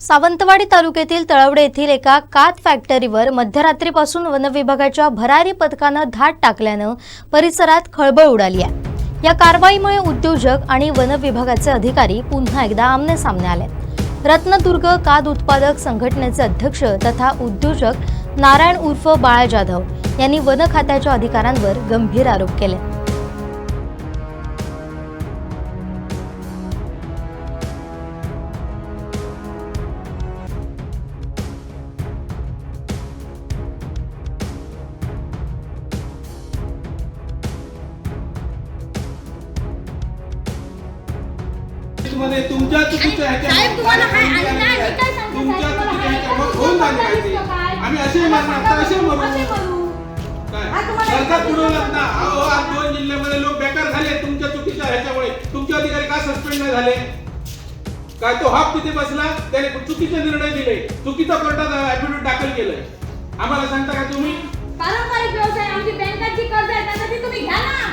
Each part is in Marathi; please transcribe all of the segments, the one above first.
सावंतवाडी तालुक्यातील तळवडे येथील एका कात फॅक्टरीवर मध्यरात्रीपासून वनविभागाच्या भरारी पथकानं धाड टाकल्यानं परिसरात खळबळ उडाली आहे. या कारवाईमुळे उद्योजक आणि वनविभागाचे अधिकारी पुन्हा एकदा आमने सामने आले. रत्नदुर्ग काद उत्पादक संघटनेचे अध्यक्ष तथा उद्योजक नारायण उर्फ बाळा जाधव यांनी वन खात्याच्या अधिकाऱ्यांवर गंभीर आरोप केले. तुम्हाला काय सांगते, साहेब, तुम्हाला होऊन झालं पाहिजे? आम्ही असे मारणार तर असे मरू. हा, सरकार ना अहो आज दोन जिल्ह्यामध्ये लोक बेकार झाले तुमच्या चुकीच्या ह्याच्यामुळे. तुमचे अधिकारी का सस्पेंड नाही झाले? काय तो हाफ तिथे बसला त्याने चुकीचे निर्णय दिले. चुकीचा कोर्टात ऍफिडेव्हिट दाखल केलंय. आम्हाला सांगता का तुम्ही? पारंपरिक व्यवसाय आमची बँकांची कर्ज आहे त्यांना ती तुम्ही घ्या ना.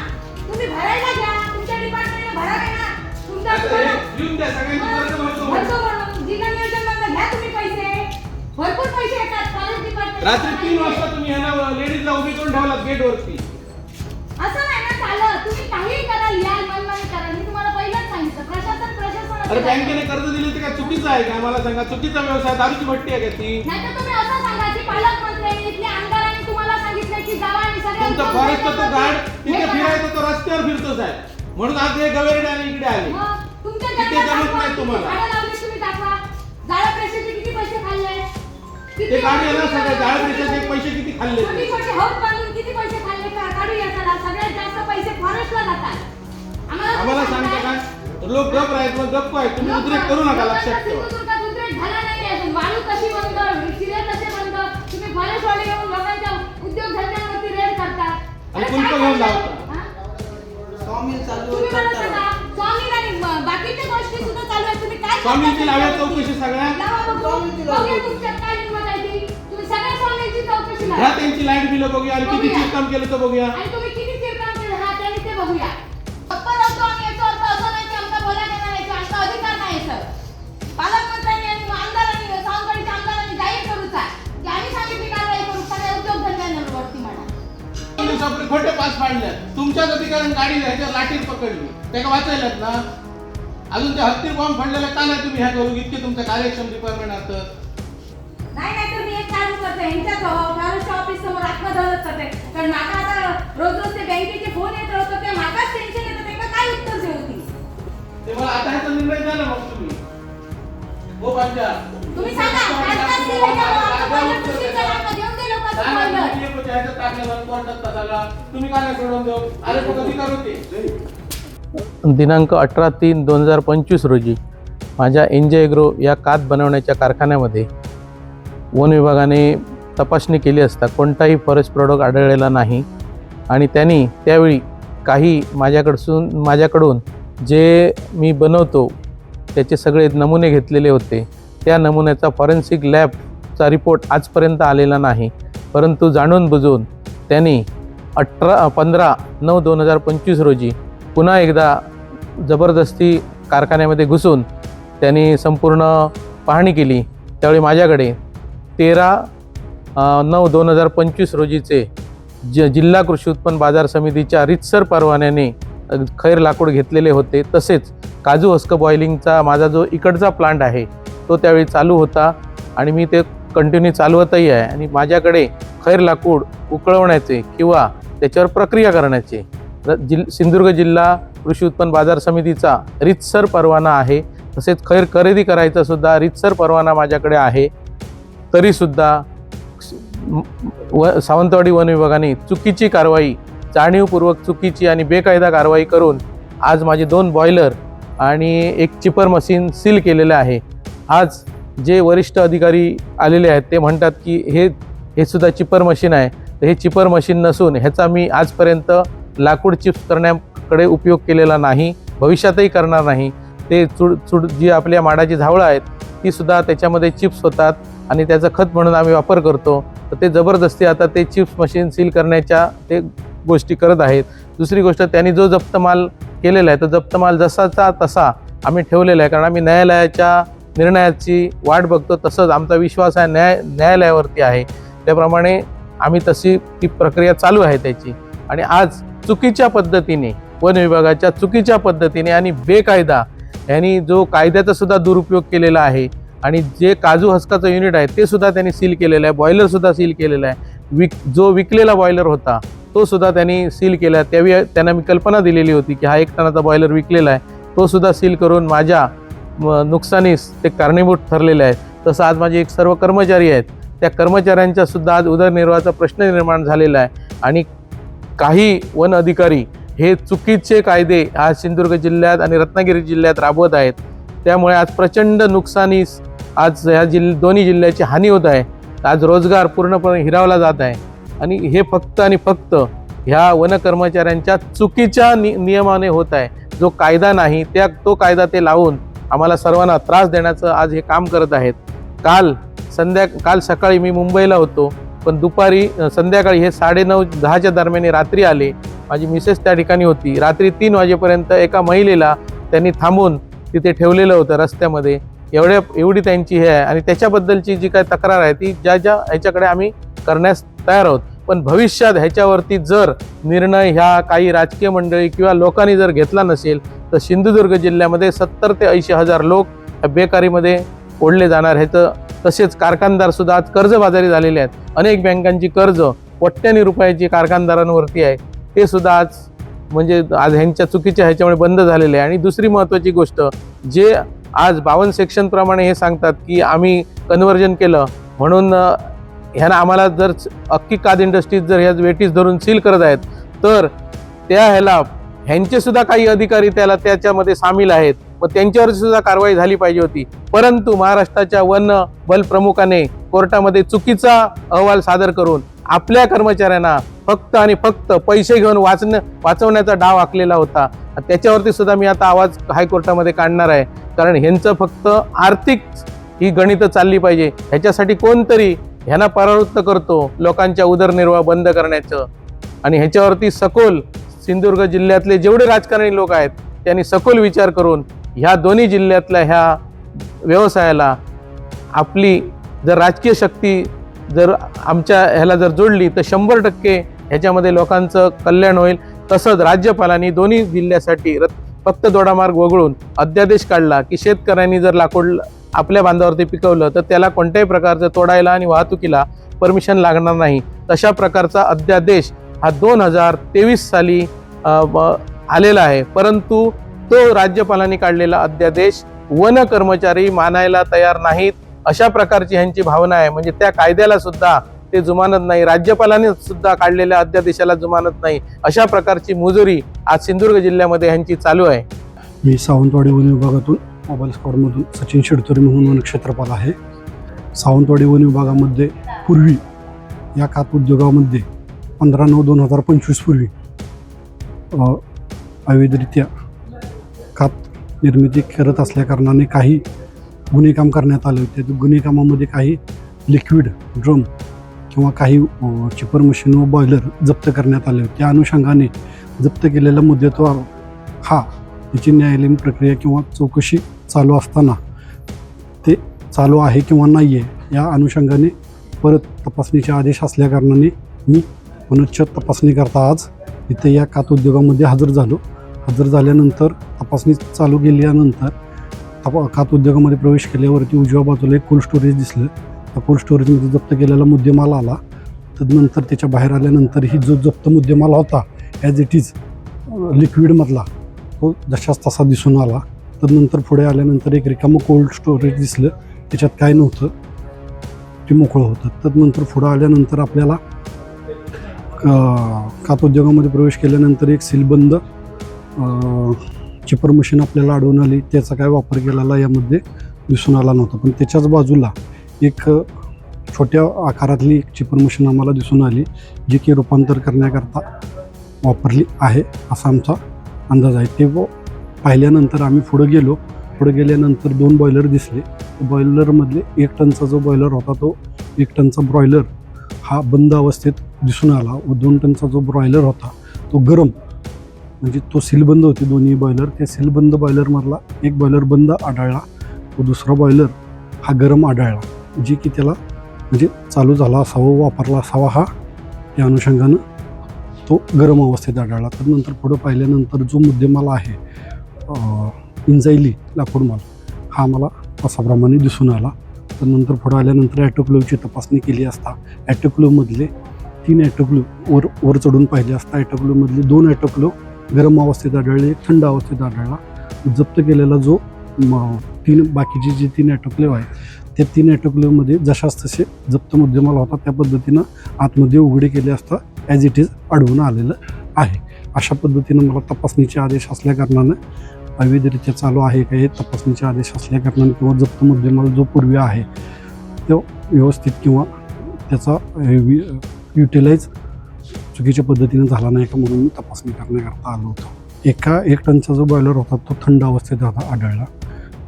तुम्ही भरायला घ्या. तुमच्या डिपार्टमेंटने भरावे ना तुमच्या आता हे तुम्हाला- लिहून द्या सगळ्यांची कर्ज भरतो. भरतो म्हणून. जिल्हा नियोजनमधनं घ्या तुम्ही पैसे. भरपूर पैसे येतात. कॉलेज डिपार्टमेंट रात्री तीन वाजता तुम्ही ह्यांना लेडीजला उभी करून ठेवलात गेट वरती असं नाही ना चालत तुम्ही काहीही करा लिहाल मनमानी करा. मी तुम्हाला पहिलंच सांगितलं. प्रशासन प्रशासन अरे बँकेने कर्ज दिले ते काय चुकीचं आहे का? मला सांगा. चुकीचा व्यवसाय दारूची भट्टी आहे का ती? नाही तर तुम्ही असं सांगा की पालकमंत्र्यांनी इथल्या आमदारांनी तुम्हाला सांगितलं की जावा आणि सगळ्या तुमचा तो गार्ड हे तिथे. फिरायचा तो रस्त्यावर फिरतोच आहे. म्हणून आज हे गवेरडे आणि इकडे आले. जंगलात जमत नाही तुम्हाला. झाडं लावली तुम्ही दाखवा. झाडं पैशाचे किती पैसे खाल्ले? किती ते काढू ना सगळे पैसे जाळ पैशाचे पैसे किती खाल्ले ते. छोटी छोटी हौद बांधून किती पैसे खाल्ले का? काढूया चला. सगळ्यात जास्त पैसे फॉरेस्टला जातात. आम्हाला आम्हाला तुम्ही सांगता. काय लोक गप राहत मग गप्प आहे तुम्ही उद्रेक करू नका लक्षात ठेवा उद्रेक झाला नाही अजून. वाळू कशी बंद सिरे कसे बंद तुम्ही फॉरेस्टवाले येऊन लोकांच्या उद्योगधंद्यांवरती रेड करतात आणि अरे कुलपं काय घेऊन? लावता. हा? स्वामी चालू तुम्ही करतात तुम्ही सगळ्या स्वामींची चौकशी ह्या लावा. त्यांची लाइट बिल बघूया आणि किती बघूया. काम केलं तर बघूया. चिरकाम सगळ्या खोटे पास पाडले. तुमच्याच अधिकाऱ्याने गाडी ह्याच्या लाठीत पकडली. ते का वाचायलात ना? अजून ते हत्तीर बॉम्ब फडलेले का नाही तुम्ही ह्या करू इतके तुमचं कार्यक्षम डिपार्टमेंट असतं नाही नाही तर मी एक काम करते. यांच्या फॉरेस्ट ऑफिस समोर आत्मदहनच करते. कारण माका आता रोज रोज ते बँकेचे फोन येत राहतो ते माकाच टेन्शन येतं ते काय उत्तर देऊ ती? ते मला आता ह्याचा निर्णय झाला मग तुम्ही. हो पांजा तुम्ही सांगा काय काय दिलंय का मला? आता पहिलं देऊन दे लोकांचं पहिलं. तुम्ही काय नाही सोडून देऊ? अरे पण अधिकार होते दिनांक अठरा तीन दोन हजार पंचवीस रोजी माझ्या एनजे या कात बनवण्याच्या कारखान्यामध्ये वन विभागाने तपासणी केली असता कोणताही फॉरेस्ट प्रॉडक्ट आढळलेला नाही आणि त्यांनी त्यावेळी काही माझ्याकडसून माझ्याकडून जे मी बनवतो त्याचे सगळे नमुने घेतलेले होते. त्या नमुन्याचा फॉरेन्सिक लॅबचा रिपोर्ट आजपर्यंत आलेला नाही. परंतु जाणून बुजून त्यांनी अठरा पंधरा नऊ दोन हजार पंचवीस रोजी पुन्हा एकदा जबरदस्ती कारखान्यामध्ये घुसून त्यांनी संपूर्ण पाहणी केली. त्यावेळी माझ्याकडे तेरा नऊ दोन हजार पंचवीस रोजीचे ज जिल्हा कृषी उत्पन्न बाजार समितीच्या रितसर परवान्याने खैर लाकूड घेतलेले होते. तसेच काजू हस्क बॉइलिंगचा माझा जो इकडचा प्लांट आहे तो त्यावेळी चालू होता आणि मी ते कंटिन्यू चालवतही आहे. आणि माझ्याकडे खैर लाकूड उकळवण्याचे किंवा त्याच्यावर प्रक्रिया करण्याचे जिल सिंधुदुर्ग जिल्हा कृषी उत्पन्न बाजार समितीचा रितसर परवाना आहे. तसेच खैर खरेदी करायचा सुद्धा रितसर परवाना माझ्याकडे आहे. तरीसुद्धा व सावंतवाडी वन विभागाने चुकीची कारवाई जाणीवपूर्वक चुकीची आणि बेकायदा कारवाई करून आज माझे दोन बॉयलर आणि एक चिपर मशीन सील केलेलं आहे. आज जे वरिष्ठ अधिकारी आलेले आहेत ते म्हणतात की हे हे सुद्धा चिपर मशीन आहे. तर हे चिपर मशीन नसून ह्याचा मी आजपर्यंत लाकूड चिप्स करण्याकडे उपयोग केलेला नाही भविष्यातही करणार नाही. ते चुड चुड जी आपल्या माडाची झावळं आहेत ती सुद्धा त्याच्यामध्ये चिप्स होतात आणि त्याचं खत म्हणून आम्ही वापर करतो. तर ते जबरदस्ती आता ते चिप्स मशीन सील करण्याच्या ते गोष्टी करत आहेत. दुसरी गोष्ट त्यांनी जो जप्त माल केलेला आहे तो जप्त माल जसाचा तसा आम्ही ठेवलेला आहे. कारण आम्ही न्यायालयाच्या निर्णयाची वाट बघतो तसंच आमचा विश्वास आहे न्याय न्यायालयावरती आहे. त्याप्रमाणे आम्ही तशी ती प्रक्रिया चालू आहे त्याची. आणि आज चुकीच्या पद्धतीने वन विभागाच्या चुकीच्या पद्धतीने आणि बेकायदा यांनी जो कायद्याचा सुद्धा दुरुपयोग केलेला आहे आणि जे काजू हस्काचं युनिट आहे ते सुद्धा त्यांनी सील केलेलं आहे. बॉयलर सुद्धा सील केलेला आहे. विक जो विकलेला बॉयलर होता तो सुद्धा त्यांनी सील केला. त्यावेळी त्यांना मी कल्पना दिलेली होती की हा एक टनाचा बॉयलर विकलेला आहे. तो सुद्धा सील करून माझ्या म, नुकसानीस ते कारणीभूत ठरलेले आहेत. तसं आज माझे एक सर्व कर्मचारी आहेत. त्या कर्मचाऱ्यांच्या सुद्धा आज उदरनिर्वाहाचा प्रश्न निर्माण झालेला आहे. आणि काही वन अधिकारी हे चुकीचे कायदे आज सिंधुदुर्ग जिल्ह्यात आणि रत्नागिरी जिल्ह्यात राबवत आहेत. त्यामुळे आज प्रचंड नुकसानीस आज ह्या जिल्ह दोन्ही जिल्ह्याची हानी होत आहे. आज रोजगार पूर्णपणे हिरावला जात आहे. आणि हे फक्त आणि फक्त ह्या वन कर्मचाऱ्यांच्या चुकीच्या नि नियमाने होत आहे. जो कायदा नाही त्या तो कायदा ते लावून आम्हाला सर्वांना त्रास देण्याचं आज हे काम करत आहेत. काल संध्या काल सकाळी मी मुंबईला होतो. पण दुपारी संध्याकाळी हे साडेनऊ दहाच्या दरम्यान रात्री आले. माझी मिसेस त्या ठिकाणी होती. रात्री तीन वाजेपर्यंत एका महिलेला त्यांनी थांबून तिथे ठेवलेलं होतं रस्त्यामध्ये. एवढ्या एवढी त्यांची हे आहे आणि त्याच्याबद्दलची जी काय तक्रार आहे ती ज्या ज्या ह्याच्याकडे आम्ही करण्यास तयार आहोत. पण भविष्यात ह्याच्यावरती जर निर्णय ह्या काही राजकीय मंडळी किंवा लोकांनी जर घेतला नसेल तर सिंधुदुर्ग जिल्ह्यामध्ये सत्तर ते ऐंशी हजार लोक बेकारीमध्ये ओढले जाणार ह्याचं तसेच कारखानदार सुद्धा आज कर्जबाजारी झालेले आहेत. अनेक बँकांची कर्ज कोट्यानी रुपयाची कारखानदारांवरती आहे. ते सुद्धा आज म्हणजे आज ह्यांच्या चुकीच्या ह्याच्यामुळे बंद झालेले आहे. आणि दुसरी महत्त्वाची गोष्ट जे आज बावन्न सेक्शनप्रमाणे हे सांगतात की आम्ही कन्व्हर्जन केलं म्हणून ह्यानं आम्हाला जर अख्खी काद इंडस्ट्रीज जर ह्या वेटीस धरून सील करत आहेत तर त्या ह्याला ह्यांचे सुद्धा काही अधिकारी त्याला त्याच्यामध्ये सामील आहेत. व त्यांच्यावर सुद्धा कारवाई झाली पाहिजे होती. परंतु महाराष्ट्राच्या वन बल प्रमुखाने कोर्टामध्ये चुकीचा अहवाल सादर करून आपल्या कर्मचाऱ्यांना फक्त आणि फक्त पैसे घेऊन वाचणं वाचवण्याचा डाव आखलेला होता. त्याच्यावरती सुद्धा मी आता आवाज हायकोर्टामध्ये काढणार आहे. कारण ह्यांचं फक्त आर्थिक ही गणितं चालली पाहिजे. ह्याच्यासाठी कोणतरी ह्यांना परावृत्त करतो लोकांच्या उदरनिर्वाह बंद करण्याचं. आणि ह्याच्यावरती सखोल सिंधुदुर्ग जिल्ह्यातले जेवढे राजकारणी लोक आहेत त्यांनी सखोल विचार करून ह्या दोन्ही जिल्ह्यातल्या ह्या व्यवसायाला आपली जर राजकीय शक्ती जर आमच्या ह्याला जर जोडली तर शंभर टक्के ह्याच्यामध्ये लोकांचं कल्याण होईल. तसंच राज्यपालांनी दोन्ही जिल्ह्यासाठी रत् फक्त दोडामार्ग वगळून अध्यादेश काढला की शेतकऱ्यांनी जर लाकूड आपल्या बांधावरती पिकवलं तर त्याला कोणत्याही प्रकारचं तोडायला आणि वाहतुकीला परमिशन लागणार नाही. तशा प्रकारचा अध्यादेश हा दोन हजार तेवीस साली आलेला आहे. परंतु तो राज्यपालांनी काढलेला अध्यादेश वन कर्मचारी मानायला तयार नाहीत अशा प्रकारची ह्यांची भावना आहे. म्हणजे त्या कायद्याला सुद्धा ते जुमानत नाही राज्यपालांनी सुद्धा काढलेल्या अध्यादेशाला जुमानत नाही. अशा प्रकारची मुजुरी आज सिंधुदुर्ग जिल्ह्यामध्ये ह्यांची चालू आहे. मी सावंतवाडी वन विभागातून मोबाईल स्कॉडमधून सचिन शिडतोरी म्हणून वनक्षेत्रपाल आहे. सावंतवाडी वन विभागामध्ये पूर्वी या खात उद्योगामध्ये पंधरा नऊ दोन हजार पंचवीस पूर्वी अवैधरित्या खात निर्मिती करत असल्याकारणाने काही गुन्हे काम करण्यात आले होते. गुन्हेकामामध्ये काही लिक्विड ड्रम किंवा काही चिपर मशीन व बॉयलर जप्त करण्यात आले होते. त्या अनुषंगाने जप्त केलेला मुदतवार हा त्याची न्यायालयीन प्रक्रिया किंवा चौकशी चालू असताना ते चालू आहे किंवा नाही आहे या अनुषंगाने परत तपासणीचे आदेश असल्याकारणाने मी पुनश्च तपासणी करता आज इथे या कात उद्योगामध्ये हजर झालो. हजर झाल्यानंतर तपासणी चालू केल्यानंतर तपा कात उद्योगामध्ये प्रवेश केल्यावरती उजव्या बाजूला एक कोल्ड स्टोरेज दिसलं. त्या कोल्ड स्टोरेजमध्ये जप्त केलेला मुद्देमाल आला. तदनंतर त्याच्या बाहेर आल्यानंतर ही जो जप्त मुद्देमाल होता ॲज इट इज लिक्विडमधला तो जशाच तसा दिसून आला. तदनंतर पुढे आल्यानंतर एक रिकामं कोल्ड स्टोरेज दिसलं. त्याच्यात काय नव्हतं ते मोकळं होतं. तदनंतर पुढं आल्यानंतर आपल्याला अं, कात उद्योगामध्ये प्रवेश केल्यानंतर एक सीलबंद ची चिपर मशीन आपल्याला आढळून आली त्याचा काय वापर केलेला यामध्ये दिसून आला नव्हता. पण त्याच्याच बाजूला एक छोट्या आकारातली एक चिपर मशीन आम्हाला दिसून आली जी की रूपांतर करण्याकरता वापरली आहे असा आमचा अंदाज आहे. ते व पाहिल्यानंतर आम्ही पुढं गेलो. पुढे गेल्यानंतर दोन बॉयलर दिसले. बॉयलरमधले एक टनचा जो बॉयलर होता तो एक टनचा ब्रॉयलर हा बंद अवस्थेत दिसून आला व दोन टनचा जो ब्रॉयलर होता तो गरम म्हणजे तो सीलबंद होते दोन्ही बॉयलर त्या सीलबंद बॉयलरमधला एक बॉयलर बंद आढळला. व दुसरा बॉयलर हा गरम आढळला. जे की त्याला म्हणजे चालू झाला असावा वापरला असावा हा या अनुषंगानं तो गरम अवस्थेत आढळला. तर नंतर पुढं पाहिल्यानंतर जो मुद्देमाल आहे इंजायली लाकूड हा मला असाप्रमाणे दिसून आला. तर नंतर पुढं आल्यानंतर ॲटोक्लोवची तपासणी केली असता ॲटोक्लोवमधले तीन ॲटोक्लो वर वर चढून पाहिले असता ॲटोक्लोवमधले दोन ॲटोक्लो गरम अवस्थेत आढळले थंड अवस्थेत आढळला. जप्त केलेला जो तीन बाकीचे जे तीन ॲटोक्लेव आहेत त्या तीन ॲटोक्लेवमध्ये जशास तसे जप्त मुद्देमाल होता त्या पद्धतीनं आतमध्ये उघडे केले असता ॲज इट इज आढळून आलेलं आहे. अशा पद्धतीनं मला तपासणीचे आदेश असल्याकारणानं अवैधरित्या चालू आहे का हे तपासणीचे आदेश असल्याकारणानं किंवा जप्त मुद्देमाल जो पूर्वी आहे तो व्यवस्थित किंवा त्याचा युटिलाइज चुकीच्या पद्धतीनं झाला नाही का म्हणून मी तपासणी करण्याकरता आलो होतो. एका एक टनचा जो बॉयलर होता तो थंड अवस्थेत होता आढळला.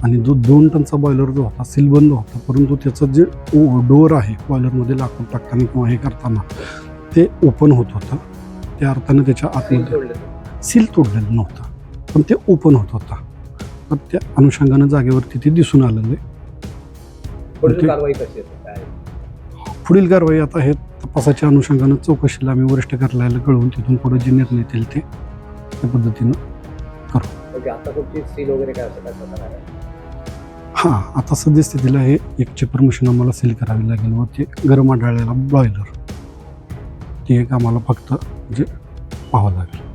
आणि जो दोन टनचा बॉयलर जो होता सीलबंद होता परंतु त्याचं जे डोअर आहे बॉयलरमध्ये लाकूड टाकताना किंवा हे करताना ते ओपन होत होतं. त्या अर्थानं त्याच्या आतमध्ये सील तोडलेलं नव्हतं. पण ते ओपन होत होता. तर त्या अनुषंगानं जागेवरती ते दिसून आलेलं आहे? पुढील कारवाई आता हे तपासाच्या अनुषंगानं चौकशीला आम्ही वरिष्ठ कार्यालयाला कळवून तिथून पुढे जे निर्णय येतील ते त्या पद्धतीनं आहे. हां आता सद्यस्थितीला हे एक चेपर मशीन आम्हाला सील करावी लागेल व ते गरम आढळलेला बॉयलर ते एक आम्हाला फक्त म्हणजे पाहावं लागेल.